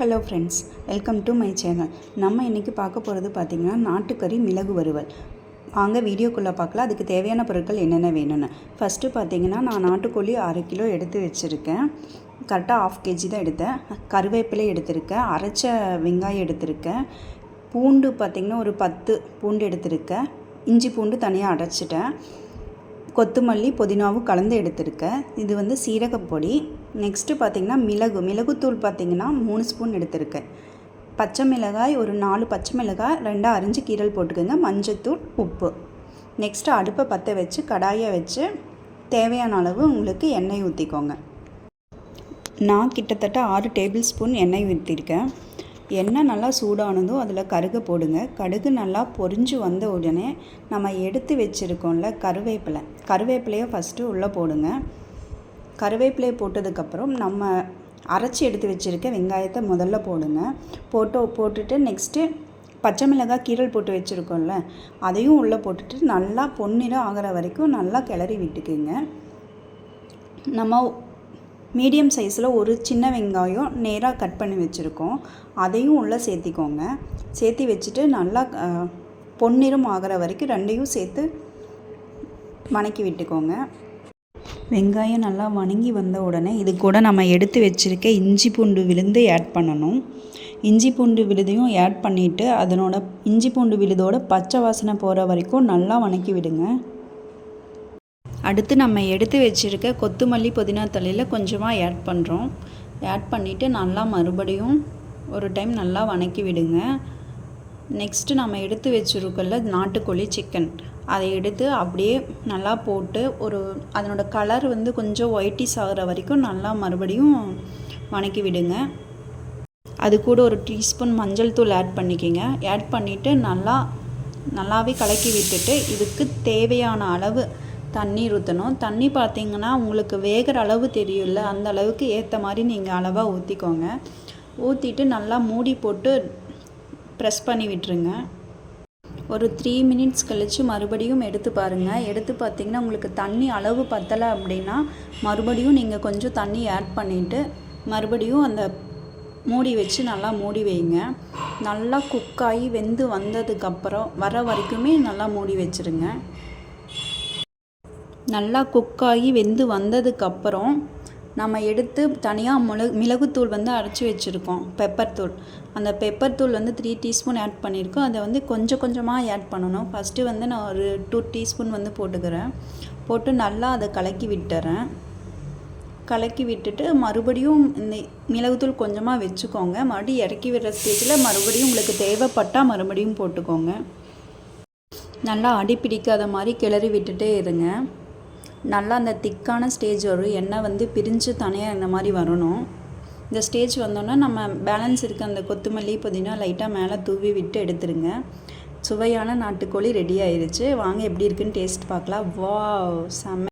Hello friends welcome to my channel. நம்ம இன்றைக்கி பார்க்க போகிறது பார்த்திங்கன்னா நாட்டுக்கறி மிளகு வறுவல். வாங்க வீடியோக்குள்ளே பார்க்கலாம். அதுக்கு தேவையான பொருட்கள் என்னென்ன வேணும்னு. ஃபஸ்ட்டு பார்த்திங்கன்னா நான் நாட்டுக்கோழி அரை கிலோ எடுத்து வச்சுருக்கேன். கரெக்டாக ஆஃப் கேஜி தான் எடுத்தேன். கருவேப்பிலை எடுத்திருக்கேன். அரைச்ச வெங்காயம் எடுத்திருக்கேன். பூண்டு பார்த்திங்கன்னா ஒரு பத்து பூண்டு எடுத்திருக்கேன். இஞ்சி பூண்டு தனியாக அரைச்சிட்டேன். கொத்தமல்லி புதினாவும் கலந்து எடுத்திருக்கேன் இது வந்து சீரகப்பொடி நெக்ஸ்ட்டு பார்த்திங்கன்னா மிளகு. மிளகுத்தூள் பார்த்திங்கன்னா மூணு ஸ்பூன் எடுத்திருக்கேன் பச்சை மிளகாய் ஒரு நாலு பச்சை மிளகாய் ரெண்டாக அரிஞ்சு கீரல் போட்டுக்கோங்க. மஞ்சத்தூள் உப்பு. நெக்ஸ்ட்டு அடுப்பை பற்ற வச்சு கடாயை வச்சு தேவையான அளவு உங்களுக்கு எண்ணெய் ஊற்றிக்கோங்க நான் கிட்டத்தட்ட ஆறு டேபிள் ஸ்பூன் எண்ணெய் ஊற்றிருக்கேன் எண்ணெய் நல்லா சூடானதும் அதில் கருகை போடுங்க. கடுகு நல்லா பொரிஞ்சு வந்த உடனே நம்ம எடுத்து வச்சுருக்கோம்ல கருவேப்பிலை. கருவேப்பிலையை ஃபஸ்ட்டு உள்ளே போடுங்க. கருவேப்பிலையை போட்டதுக்கப்புறம் நம்ம அரைச்சி எடுத்து வச்சுருக்க வெங்காயத்தை முதல்ல போடுங்க. போட்டோ போட்டுட்டு நெக்ஸ்ட்டு பச்சை மிளகாய் கீரல் போட்டு வச்சுருக்கோம்ல அதையும் உள்ளே போட்டுட்டு நல்லா பொன்னிறம் ஆகிற வரைக்கும் நல்லா கிளறி விட்டுக்குங்க. நம்ம மீடியம் சைஸில் ஒரு சின்ன வெங்காயம் நேராக கட் பண்ணி வச்சுருக்கோம். அதையும் உள்ளே சேர்த்திக்கோங்க. சேர்த்தி வச்சுட்டு நல்லா பொன்னிறம் ஆகிற வரைக்கும் ரெண்டையும் சேர்த்து வணக்கி விட்டுக்கோங்க. வெங்காயம் நல்லா வணங்கி வந்த உடனே இது கூட நம்ம எடுத்து வச்சுருக்க இஞ்சி பூண்டு விழுந்து ஆட் பண்ணணும். இஞ்சி பூண்டு விழுதையும் ஆட் பண்ணிவிட்டு அதனோட இஞ்சி பூண்டு விழுதோட பச்சை வாசனை போகிற வரைக்கும் நல்லா வணக்கி விடுங்க. அடுத்து நம்ம எடுத்து வச்சுருக்க கொத்தமல்லி புதினா தலையில் கொஞ்சமாக ஆட் பண்ணுறோம் ஆட் பண்ணிவிட்டு நல்லா மறுபடியும் ஒரு டைம் நல்லா வணக்கி விடுங்க. நெக்ஸ்ட்டு நம்ம எடுத்து வச்சுருக்கல நாட்டுக்கோழி சிக்கன் அதை எடுத்து அப்படியே நல்லா போட்டு ஒரு அதனோட கலர் வந்து கொஞ்சம் ஒயிட்டிஸ் ஆகிற வரைக்கும் நல்லா மறுபடியும் வணக்கி விடுங்க. அது கூட ஒரு டீஸ்பூன் மஞ்சள் தூள் ஆட் பண்ணிக்கிங்க. ஆட் பண்ணிவிட்டு நல்லா நல்லாவே கலக்கி விட்டுட்டு இதுக்கு தேவையான அளவு தண்ணீர் ஊற்றணும் தண்ணி பார்த்திங்கன்னா உங்களுக்கு வேகிற அளவு தெரியும்ல அந்த அளவுக்கு ஏற்ற மாதிரி நீங்கள் அளவாக ஊற்றிக்கோங்க ஊற்றிட்டு நல்லா மூடி போட்டு ப்ரெஸ் பண்ணி விட்டுருங்க. ஒரு த்ரீ மினிட்ஸ் கழித்து மறுபடியும் எடுத்து பாருங்கள் எடுத்து பார்த்திங்கன்னா உங்களுக்கு தண்ணி அளவு பத்தலை அப்படின்னா மறுபடியும் நீங்கள் கொஞ்சம் தண்ணி ஆட் பண்ணிவிட்டு மறுபடியும் அந்த மூடி வச்சு நல்லா மூடி வைங்க. நல்லா குக்காகி வெந்து வந்ததுக்கப்புறம் வர வரைக்குமே நல்லா மூடி வச்சுருங்க. நல்லா குக் ஆகி வெந்து வந்ததுக்கப்புறம் நம்ம எடுத்து தனியாக மிளகு மிளகுத்தூள் வந்து அரைச்சி வச்சுருக்கோம் பெப்பர் தூள். அந்த பெப்பர் தூள் வந்து த்ரீ டீஸ்பூன் ஆட் பண்ணியிருக்கோம். அதை வந்து கொஞ்சம் கொஞ்சமாக ஆட் பண்ணணும். ஃபஸ்ட்டு வந்து நான் ஒரு டூ டீஸ்பூன் வந்து போட்டுக்கிறேன். போட்டு நல்லா அதை கலக்கி விட்டுறேன். கலக்கி விட்டுட்டு மறுபடியும் இந்த மிளகுத்தூள் கொஞ்சமாக வச்சுக்கோங்க. மறுபடியும் இறக்கி விடுற ஸ்டேஜில் மறுபடியும் உங்களுக்கு தேவைப்பட்டால் மறுபடியும் போட்டுக்கோங்க. நல்லா அடி பிடிக்காத மாதிரி கிளறி விட்டுட்டே இருங்க. நல்லா அந்த திக்கான ஸ்டேஜ் வரும் எண்ணெய் வந்து பிரிஞ்சு தனியாக இந்த மாதிரி வரணும். இந்த ஸ்டேஜ் வந்தோன்னா நம்ம பேலன்ஸ் இருக்க அந்த கொத்தமல்லி புதினா லைட்டாக மேலே தூவி விட்டு எடுத்துருங்க. சுவையான நாட்டுக்கோழி ரெடி ஆயிடுச்சு வாங்க எப்படி இருக்குன்னு டேஸ்ட் பார்க்கலாம். வா செம்ம